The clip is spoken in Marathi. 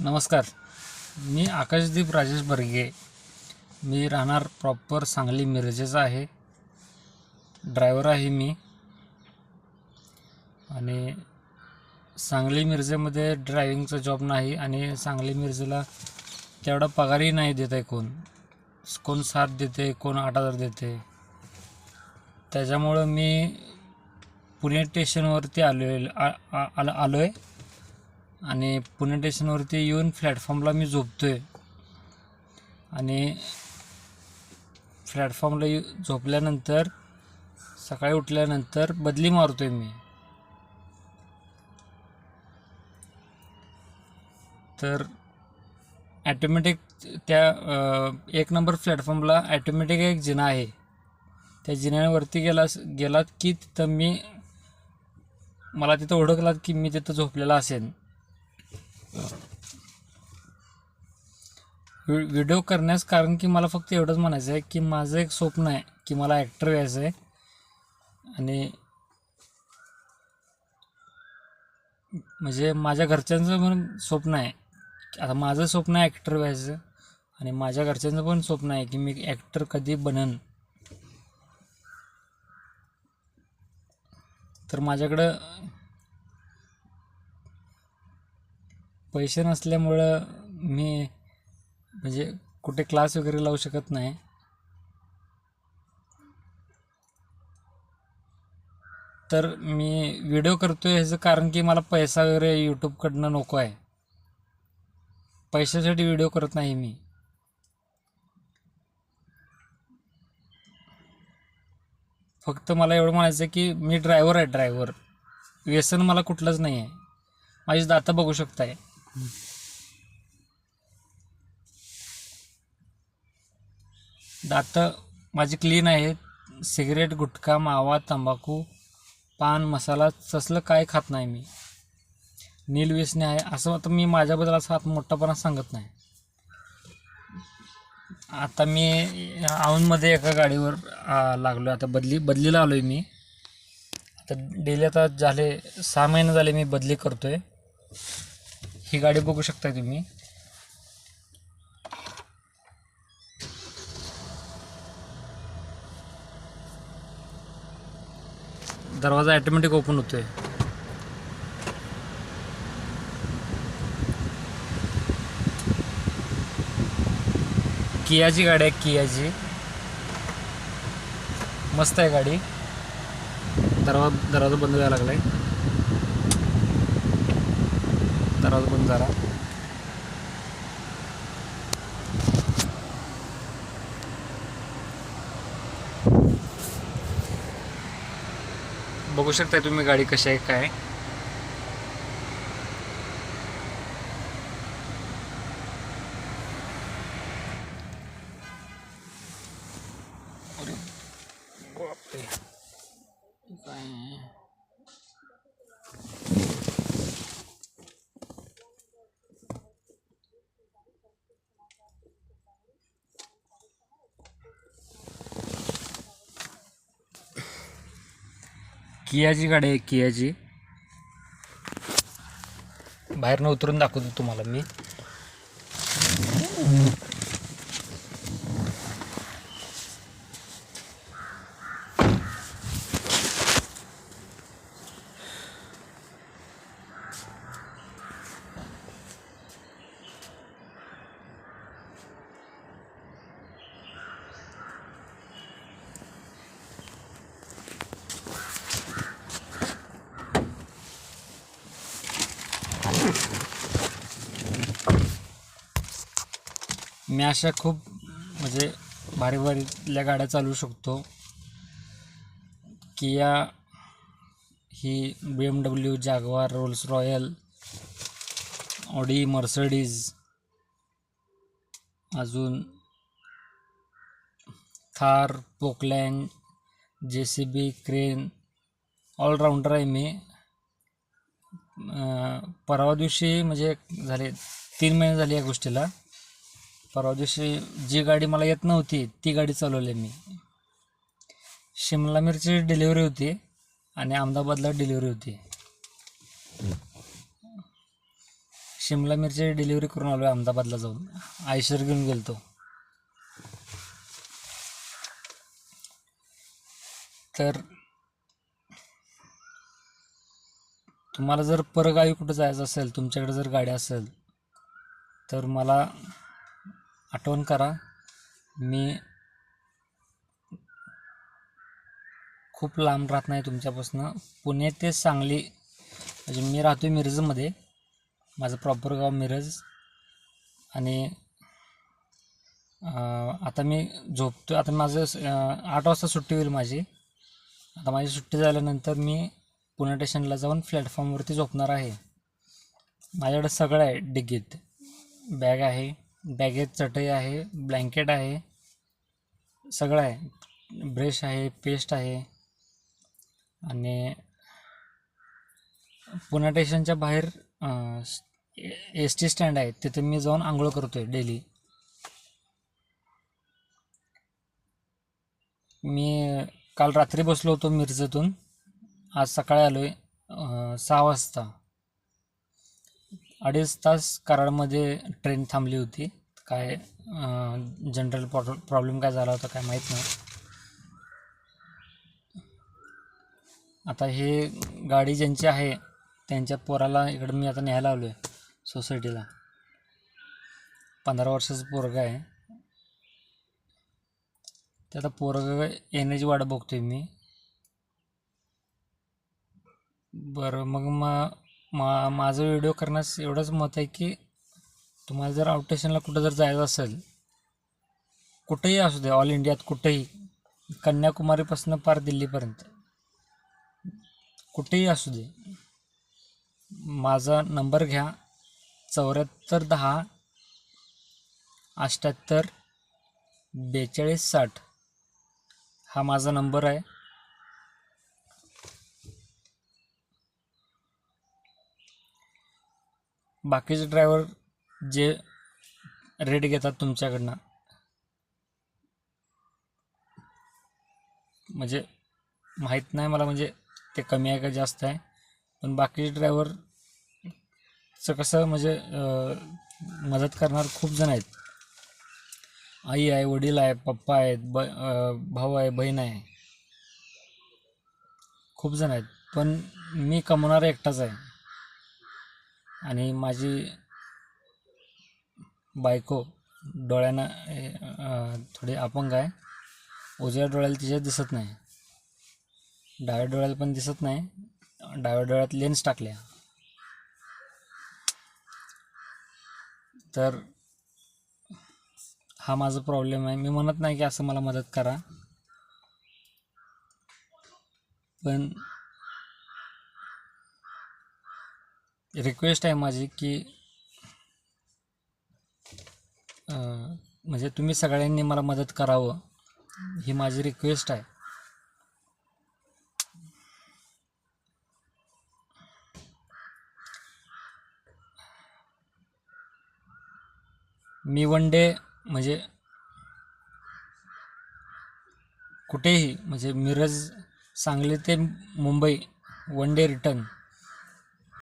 नमस्कार. मी आकाशदीप राजेश बर्गे. मी राहणार प्रॉपर सांगली मिरजेचा आहे. ड्रायव्हर आहे मी. आणि सांगली मिरजेमध्ये ड्रायव्हिंगचा जॉब नाही आणि सांगली मिरजेला तेवढा पगारही नाही देत आहे कोण. कोण सात देते कोण आठ हजार देते. त्याच्यामुळं मी पुणे स्टेशनवरती आलो आहे आलो आलो आहे आणि पुणे स्टेशनवरती येऊन प्लॅटफॉर्मला मी झोपतोय. आणि प्लॅटफॉर्मला येऊ झोपल्यानंतर सकाळी उठल्यानंतर बदली मारतोय मी. तर ॲटोमॅटिक त्या एक नंबर प्लॅटफॉर्मला ॲटोमॅटिक एक जिना आहे. त्या जिन्यावरती गेला गेलात की तिथं मी मला तिथं ओळखलात की मी तिथं झोपलेला असेन. व्हिडिओ करण्यास कारण की मला फक्त एवढंच म्हणायचं आहे की माझं एक स्वप्न आहे की मला ॲक्टर व्हायचं आहे. आणि म्हणजे माझ्या घरच्यांचं पण स्वप्न आहे. आता माझं स्वप्न आहे ॲक्टर व्हायचं आणि माझ्या घरच्यांचं पण स्वप्न आहे की मी ॲक्टर कधी बनन. तर माझ्याकडं पैसे नसल्यामुळं मी म्हणजे कुठे क्लास वगैरे लावू शकत नाही. तर मी व्हिडिओ करतोय ह्याचं कारण की मला पैसा वगैरे यूट्यूबकडनं नको आहे. पैशासाठी व्हिडिओ करत नाही मी. फक्त मला एवढं म्हणायचं आहे की मी ड्रायव्हर आहे ड्रायव्हर व्यसन मला कुठलंच नाही आहे माझी दाता बघू शकताय. दात माझी क्लीन आहेत सिगरेट गुटखा मावा तंबाखू पान मसाला तसलं काय खात नाही मी. नील व्यसने आहे. असं आता मी माझ्याबद्दल असं हात मोठापणा सांगत नाही. आता मी औंधमध्ये एका गाडीवर लागलो आता बदली बदलीला आलो आहे मी. आता डेली आता झाले सहा महिने झाले मी बदली करतो आहे ही गाडी बघू शकता तुम्ही. दरवाजा ॲटोमॅटिक ओपन होतोय. कियाची गाडी आहे कियाची. मस्त आहे गाडी. दरवाजा दरवाजा बंद व्हायला लागलाय. दरवाजा बंद झाला बघू शकता तुम्ही गाडी कशी आहे काय कियाची गाडी आहे कियाची. बाहेरनं उतरून दाखवतो तुम्हाला मी. मी अशा खूप म्हणजे भारी भारीतल्या गाड्या चालवू शकतो किया ही B M W Jaguar Rolls Royce Audi Mercedes अजून Thar Poclain J C B crane all rounder आहे मी. परवा दिवशी म्हणजे झाले तीन महिने झाले या गोष्टीला. परवा दिवशी जी गाडी मला येत नव्हती ती गाडी चालवली मी. शिमला मिरची डिलिव्हरी होती आणि अहमदाबादला डिलिव्हरी होती. शिमला मिरची डिलिव्हरी करून आलो आहे अहमदाबादला जाऊन. आयशर घेऊन गेलतो. तर तुम्हाला जर परगावी कुठं जायचं असेल तुमच्याकडे जर गाडी असेल तर मला आठवण करा. मी खूप लांब राहत नाही तुमच्यापासून. पुणे ते सांगली म्हणजे मी राहतो मिरजमध्ये. माझं प्रॉपर गाव मिरज. आणि आता मी झोपतो आता माझं आठ वाजता सुट्टी होईल माझी. आता माझी सुट्टी झाल्यानंतर मी पुणे स्टेशनला जाऊन प्लॅटफॉर्मवरती झोपणार आहे. माझ्याकडे सगळं आहे. डिग्गीत बॅग आहे. बॅगेत चटई आहे ब्लँकेट आहे सगळं आहे. ब्रश आहे पेस्ट आहे. आणि पुणे स्टेशनच्या बाहेर एस टी स्टँड आहे. तिथे मी जाऊन आंघोळ करतो आहे डेली. मी काल रात्री बसलो होतो मिरजेतून. आज सकाळी आलो आहे सहा वाजता. अडीच तास कराडमध्ये ट्रेन थांबली होती. काय जनरल प्रॉब्लेम काय झाला होता काय माहीत नाही. आता हे गाडी ज्यांची आहे त्यांच्या पोराला इकडं मी आता न्यायला आलो आहे सोसायटीला पंधरा वर्षाचं पोरगा आहे. ते आता पोरग येण्याची वाट बघतोय मी. बरं मग मग मा माझं व्हिडिओ करण्यास एवढंच मत आहे की तुम्हाला जर आउटेशनला कुठं जर जायचं असेल कुठेही असू दे ऑल इंडियात कुठेही कन्याकुमारीपासून पार दिल्लीपर्यंत कुठेही असू दे माझा नंबर घ्या चौऱ्याहत्तर दहा अठ्ठ्याहत्तर बेचाळीस साठ हा माझा नंबर आहे. बाकीचे ड्रायव्हर जे रेट घेतात तुमच्याकडनं म्हणजे माहीत नाही मला म्हणजे ते कमी आहे का जास्त आहे. पण बाकीचे ड्रायव्हरचं कसं म्हणजे मदत करणार खूप जण आहेत. आई आहे वडील आहे पप्पा आहेत ब भाऊ आहे बहीण आहे. खूप जण आहेत. पण मी कमवणारा एकटाच आहे. आणि माझी बायको डोळ्यानं थोडी अपंग आहे. उजव्या डोळ्याला तिच्या दिसत नाही. डाव्या डोळ्याला पण दिसत नाही. डाव्या डोळ्यात लेन्स टाकल्या. तर हा माझा प्रॉब्लेम आहे. मी म्हणत नाही की असं मला मदत करा. पण रिक्वेस्ट आहे माझी की म्हणजे तुम्ही सगळ्यांनी मला मदत करावं ही माझी रिक्वेस्ट आहे. मी वन डे म्हणजे कुठेही म्हणजे मिरज सांगली ते मुंबई वन डे रिटर्न